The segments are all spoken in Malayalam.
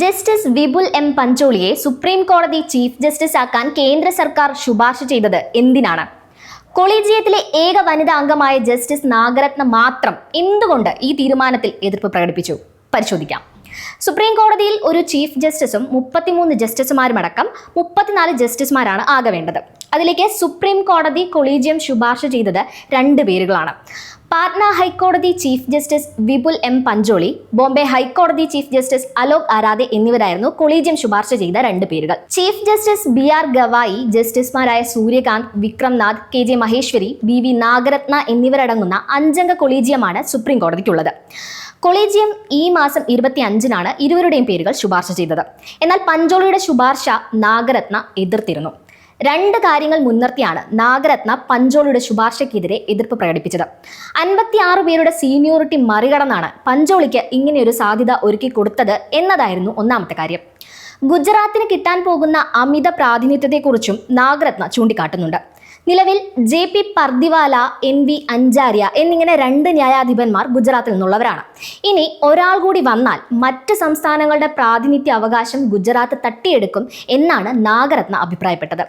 ജസ്റ്റിസ് വിപുൽ എം പഞ്ചോളിയെ സുപ്രീം കോടതി ചീഫ് ജസ്റ്റിസ് ആക്കാൻ കേന്ദ്ര സർക്കാർ ശുപാർശ ചെയ്തത് എന്തിനാണ്? കൊളീജിയത്തിലെ ഏക വനിതാ അംഗമായ ജസ്റ്റിസ് നാഗരത്ന മാത്രം എന്തുകൊണ്ട് ഈ തീരുമാനത്തിൽ എതിർപ്പ് പ്രകടിപ്പിച്ചു? പരിശോധിക്കാം. സുപ്രീം കോടതിയിൽ ഒരു ചീഫ് ജസ്റ്റിസും മുപ്പത്തിമൂന്ന് ജസ്റ്റിസുമാരുമടക്കം മുപ്പത്തിനാല് ജസ്റ്റിസുമാരാണ് ആകെ വേണ്ടത് അതിലേക്ക് സുപ്രീം കോടതി കൊളീജിയം ശുപാർശ ചെയ്തത് രണ്ട് പേരുകളാണ്. പാട്ന ഹൈക്കോടതി chief justice Vipul M Pancholi Bombay ഹൈക്കോടതി ചീഫ് ജസ്റ്റിസ് അലോക് ആരാധെ എന്നിവരായിരുന്നു കൊളീജിയം ശുപാർശ ചെയ്ത രണ്ട് പേരുകൾ. Chief justice B R Gavai ജസ്റ്റിസുമാരായ Suryakant Vikramnath K J Maheshwari B V Nagarathna എന്നിവരടങ്ങുന്ന അഞ്ചംഗ കൊളീജിയമാണ് സുപ്രീം കോടതിക്കുള്ളത്. കൊളീജിയം ഈ മാസം ഇരുപത്തി അഞ്ചിനാണ് ഇരുവരുടെയും പേരുകൾ ശുപാർശ ചെയ്തത്. എന്നാൽ പഞ്ചോളിയുടെ ശുപാർശ നാഗരത്ന എതിർത്തിരുന്നു. രണ്ട് കാര്യങ്ങൾ മുൻനിർത്തിയാണ് നാഗരത്ന പഞ്ചോളിയുടെ ശുപാർശയ്ക്കെതിരെ എതിർപ്പ് പ്രകടിപ്പിച്ചത്. അൻപത്തിയാറ് പേരുടെ സീനിയോറിറ്റി മറികടന്നാണ് പഞ്ചോളിക്ക് ഇങ്ങനെയൊരു സാധ്യത ഒരുക്കി കൊടുത്തത് എന്നതായിരുന്നു ഒന്നാമത്തെ കാര്യം. ഗുജറാത്തിന് കിട്ടാൻ പോകുന്ന അമിത പ്രാതിനിധ്യത്തെക്കുറിച്ചും നാഗരത്ന ചൂണ്ടിക്കാട്ടുന്നുണ്ട്. നിലവിൽ J P Pardiwala N V Anjaria എന്നിങ്ങനെ രണ്ട് ന്യായാധിപന്മാർ ഗുജറാത്തിൽ നിന്നുള്ളവരാണ്. ഇനി ഒരാൾ കൂടി വന്നാൽ മറ്റ് സംസ്ഥാനങ്ങളുടെ പ്രാതിനിധ്യ അവകാശം ഗുജറാത്ത് തട്ടിയെടുക്കും എന്നാണ് നാഗരത്ന അഭിപ്രായപ്പെട്ടത്.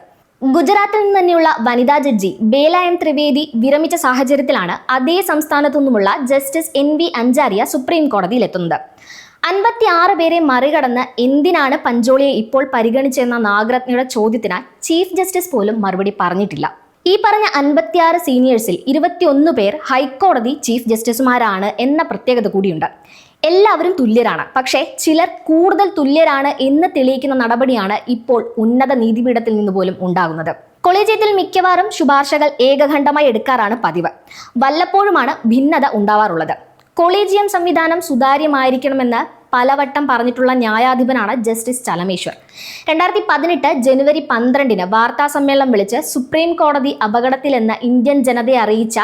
ഗുജറാത്തിൽ നിന്ന് തന്നെയുള്ള വനിതാ ജഡ്ജി ബേല എം ത്രിവേദി വിരമിച്ച സാഹചര്യത്തിലാണ് അതേ സംസ്ഥാനത്തു നിന്നുമുള്ള justice N V Anjaria supreme കോടതിയിലെത്തുന്നത്. അൻപത്തി ആറ് പേരെ മറികടന്ന് എന്തിനാണ് പഞ്ചോളിയെ ഇപ്പോൾ പരിഗണിച്ചെന്ന നാഗരത്നയുടെ ചോദ്യത്തിന് ചീഫ് ജസ്റ്റിസ് പോലും മറുപടി പറഞ്ഞിട്ടില്ല. ഈ പറഞ്ഞ അൻപത്തിയാറ് സീനിയേഴ്സിൽ ഇരുപത്തിയൊന്ന് പേർ ഹൈക്കോടതി ചീഫ് ജസ്റ്റിസുമാരാണ് എന്ന പ്രത്യേകത കൂടിയുണ്ട്. എല്ലാവരും തുല്യരാണ്. പക്ഷേ ചിലർ കൂടുതൽ തുല്യരാണ് എന്ന് തെളിയിക്കുന്ന നടപടിയാണ് ഇപ്പോൾ ഉന്നത നീതിപീഠത്തിൽ നിന്ന് പോലും ഉണ്ടാകുന്നത്. കൊളീജിയത്തിൽ മിക്കവാറും ശുപാർശകൾ ഏകഖണ്ഡമായി എടുക്കാറാണ് പതിവ്. വല്ലപ്പോഴുമാണ് ഭിന്നത ഉണ്ടാവാറുള്ളത്. കൊളീജിയം സംവിധാനം സുതാര്യമായിരിക്കണമെന്ന് പലവട്ടം പറഞ്ഞിട്ടുള്ള ന്യായാധിപനാണ് ജസ്റ്റിസ് ചലമേശ്വർ. രണ്ടായിരത്തി പതിനെട്ട് ജനുവരി പന്ത്രണ്ടിന് വാർത്താ സമ്മേളനം വിളിച്ച് സുപ്രീം കോടതി അപകടത്തിലെന്ന് ഇന്ത്യൻ ജനതയെ അറിയിച്ച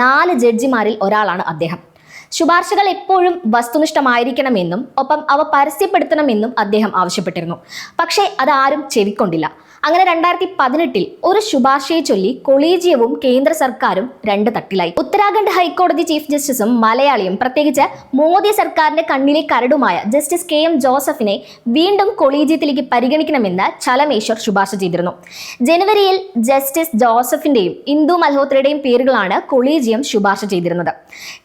നാല് ജഡ്ജിമാരിൽ ഒരാളാണ് അദ്ദേഹം. ശുപാർശകൾ എപ്പോഴും വസ്തുനിഷ്ഠമായിരിക്കണമെന്നും ഒപ്പം അവ പരസ്യപ്പെടുത്തണമെന്നും അദ്ദേഹം ആവശ്യപ്പെട്ടിരുന്നു. പക്ഷേ അതാരും ചെവിക്കൊണ്ടില്ല. അങ്ങനെ രണ്ടായിരത്തി പതിനെട്ടിൽ ഒരു ശുപാർശയെ ചൊല്ലി കൊളീജിയവും കേന്ദ്ര സർക്കാരും രണ്ട് തട്ടിലായി. ഉത്തരാഖണ്ഡ് ഹൈക്കോടതി ചീഫ് ജസ്റ്റിസും മലയാളിയും പ്രത്യേകിച്ച് മോദി സർക്കാരിന്റെ കണ്ണിലെ കരടുമായ ജസ്റ്റിസ് കെ എം ജോസഫിനെ വീണ്ടും കൊളീജിയത്തിലേക്ക് പരിഗണിക്കണമെന്ന് ചലമേശ്വർ ശുപാർശ ചെയ്തിരുന്നു. ജനുവരിയിൽ ജസ്റ്റിസ് ജോസഫിന്റെയും ഇന്ദു മൽഹോത്രയുടെയും പേരുകളാണ് കൊളീജിയം ശുപാർശ ചെയ്തിരുന്നത്.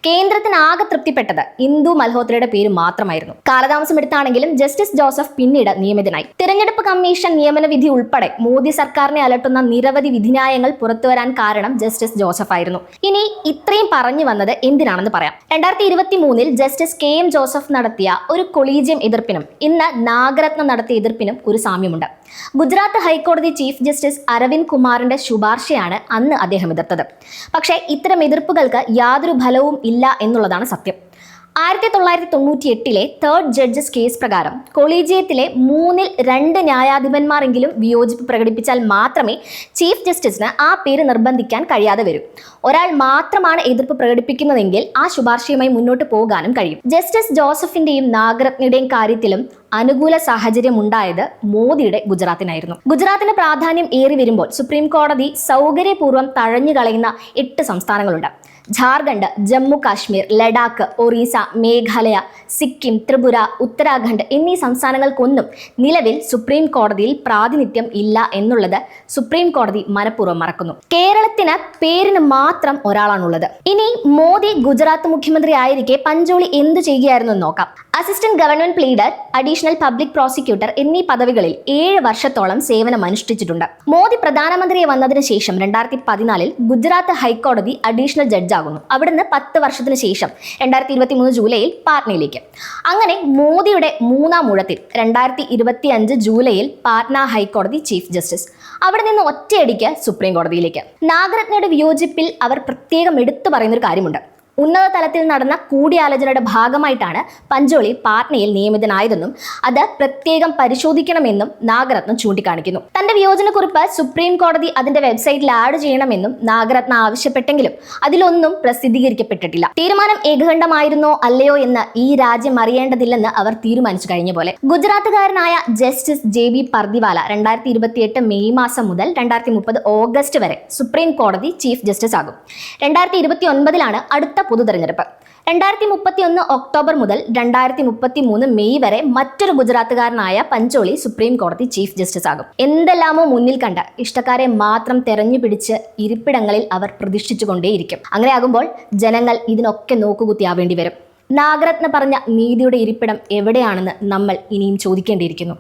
കേന്ദ്രത്തിന് ആകെ തൃപ്തിപ്പെട്ടത് ഇന്ദു മൽഹോത്രയുടെ പേര് മാത്രമായിരുന്നു. കാലതാമസം എടുത്താണെങ്കിലും ജസ്റ്റിസ് ജോസഫ് പിന്നീട് നിയമിതനായി. തിരഞ്ഞെടുപ്പ് കമ്മീഷൻ നിയമന വിധി ഉൾപ്പെടെ മോദി സർക്കാരിനെ അലട്ടുന്ന നിരവധി വിധിന്യായങ്ങൾ പുറത്തുവരാൻ കാരണം ജസ്റ്റിസ് ജോസഫ് ആയിരുന്നു. ഇനി ഇത്രയും പറഞ്ഞു വന്നത് എന്തിനാണെന്ന് പറയാം. രണ്ടായിരത്തി ഇരുപത്തി മൂന്നിൽ ജസ്റ്റിസ് കെ എം ജോസഫ് നടത്തിയ ഒരു കൊളീജിയം എതിർപ്പിനും ഇന്ന് നാഗരത്ന നടത്തിയ എതിർപ്പിനും ഒരു സാമ്യമുണ്ട്. ഗുജറാത്ത് ഹൈക്കോടതി ചീഫ് ജസ്റ്റിസ് അരവിന്ദ് കുമാറിന്റെ ശുപാർശയാണ് അന്ന് അദ്ദേഹം എതിർത്തത്. പക്ഷേ ഇത്തരം എതിർപ്പുകൾക്ക് യാതൊരു ഫലവും ഇല്ല എന്നുള്ളതാണ് സത്യം. ആയിരത്തി തൊള്ളായിരത്തി തൊണ്ണൂറ്റി എട്ടിലെ തേർഡ് ജഡ്ജസ് കേസ് പ്രകാരം കൊളീജിയത്തിലെ മൂന്നിൽ രണ്ട് ന്യായാധിപന്മാരെങ്കിലും വിയോജിപ്പ് പ്രകടിപ്പിച്ചാൽ മാത്രമേ ചീഫ് ജസ്റ്റിസിന് ആ പേര് നിർബന്ധിക്കാൻ കഴിയാതെ വരൂ. ഒരാൾ മാത്രമാണ് എതിർപ്പ് പ്രകടിപ്പിക്കുന്നതെങ്കിൽ ആ ശുപാർശയുമായി മുന്നോട്ട് പോകാനും കഴിയും. ജസ്റ്റിസ് ജോസഫിന്റെയും നാഗരത്നയുടെയും കാര്യത്തിലും അനുകൂല സാഹചര്യം ഉണ്ടായത് മോദിയുടെ ഗുജറാത്തിനായിരുന്നു. ഗുജറാത്തിന് പ്രാധാന്യം ഏറി വരുമ്പോൾ സുപ്രീം കോടതി സൗകര്യപൂർവം തഴഞ്ഞു കളയുന്ന എട്ട് സംസ്ഥാനങ്ങളുണ്ട്. ജാർഖണ്ഡ് ജമ്മു കാശ്മീർ ലഡാക്ക് ഒറീസ മേഘാലയ സിക്കിം ത്രിപുര ഉത്തരാഖണ്ഡ് എന്നീ സംസ്ഥാനങ്ങൾക്കൊന്നും നിലവിൽ സുപ്രീം കോടതിയിൽ പ്രാതിനിധ്യം ഇല്ല എന്നുള്ളത് സുപ്രീം കോടതി മനഃപൂർവം മറക്കുന്നു. കേരളത്തിന് പേരിന് മാത്രം ഒരാളാണുള്ളത്. ഇനി മോദി ഗുജറാത്ത് മുഖ്യമന്ത്രി ആയിരിക്കെ പഞ്ചോളി എന്തു ചെയ്യുകയായിരുന്നു നോക്കാം. Assistant government leader additional public prosecutor എന്നീ പദവികളിൽ ഏഴ് വർഷത്തോളം സേവനം അനുഷ്ഠിച്ചിട്ടുണ്ട്. മോദി പ്രധാനമന്ത്രിയെ വന്നതിന് ശേഷം രണ്ടായിരത്തി പതിനാലിൽ ഗുജറാത്ത് ഹൈക്കോടതി അഡീഷണൽ ജഡ്ജാകുന്നു. അവിടുന്ന് പത്ത് വർഷത്തിന് ശേഷം രണ്ടായിരത്തി ഇരുപത്തി മൂന്ന് ജൂലൈയിൽ പാറ്റ്നയിലേക്ക് അങ്ങനെ മോദിയുടെ മൂന്നാം ഊഴത്തിൽ രണ്ടായിരത്തി ഇരുപത്തി അഞ്ച് ജൂലൈയിൽ പാറ്റ്ന ഹൈക്കോടതി ചീഫ് ജസ്റ്റിസ്. അവിടെ നിന്ന് ഒറ്റയടിക്ക് സുപ്രീം കോടതിയിലേക്ക്. നാഗരത്നയുടെ വിയോജിപ്പിൽ അവർ പ്രത്യേകം എടുത്തു പറയുന്നൊരു കാര്യമുണ്ട്. ഉന്നത തലത്തിൽ നടന്ന കൂടിയാലോചനയുടെ ഭാഗമായിട്ടാണ് പഞ്ചോളി പാറ്റ്നയിൽ നിയമിതനായതെന്നും അത് പ്രത്യേകം പരിശോധിക്കണമെന്നും നാഗരത്നം ചൂണ്ടിക്കാണിക്കുന്നു. തന്റെ വിയോജനക്കുറിപ്പ് സുപ്രീം കോടതി അതിന്റെ വെബ്സൈറ്റിൽ ആഡ് ചെയ്യണമെന്നും നാഗരത്ന ആവശ്യപ്പെട്ടെങ്കിലും അതിലൊന്നും പ്രസിദ്ധീകരിക്കപ്പെട്ടിട്ടില്ല. തീരുമാനം ഏകകണ്ഠമായിരുന്നോ അല്ലയോ എന്ന് ഈ രാജ്യം അറിയേണ്ടതില്ലെന്ന് അവർ തീരുമാനിച്ചു കഴിഞ്ഞ പോലെ. ഗുജറാത്തുകാരനായ ജസ്റ്റിസ് ജെ ബി പർദിവാല രണ്ടായിരത്തി മെയ് മാസം മുതൽ രണ്ടായിരത്തി മുപ്പത് ഓഗസ്റ്റ് വരെ സുപ്രീം കോടതി ചീഫ് ജസ്റ്റിസ് ആകും രണ്ടായിരത്തി ഇരുപത്തി ഒൻപതിലാണ് അടുത്ത പൊതു തെരഞ്ഞെടുപ്പ് രണ്ടായിരത്തി മുപ്പത്തി ഒന്ന് ഒക്ടോബർ മുതൽ രണ്ടായിരത്തി മുപ്പത്തി മൂന്ന് മെയ് വരെ മറ്റൊരു ഗുജറാത്തുകാരനായ പഞ്ചോളി സുപ്രീം കോടതി ചീഫ് ജസ്റ്റിസ് ആകും. എന്തെല്ലാമോ മുന്നിൽ കണ്ട ഇഷ്ടക്കാരെ മാത്രം തെരഞ്ഞു പിടിച്ച് ഇരിപ്പിടങ്ങളിൽ അവർ പ്രതിഷ്ഠിച്ചുകൊണ്ടേയിരിക്കും. അങ്ങനെയാകുമ്പോൾ ജനങ്ങൾ ഇതിനൊക്കെ നോക്കുകുത്തിയാവേണ്ടി വരും. നാഗരത്ന പറഞ്ഞ നീതിയുടെ ഇരിപ്പിടം എവിടെയാണെന്ന് നമ്മൾ ഇനിയും ചോദിക്കേണ്ടിയിരിക്കുന്നു.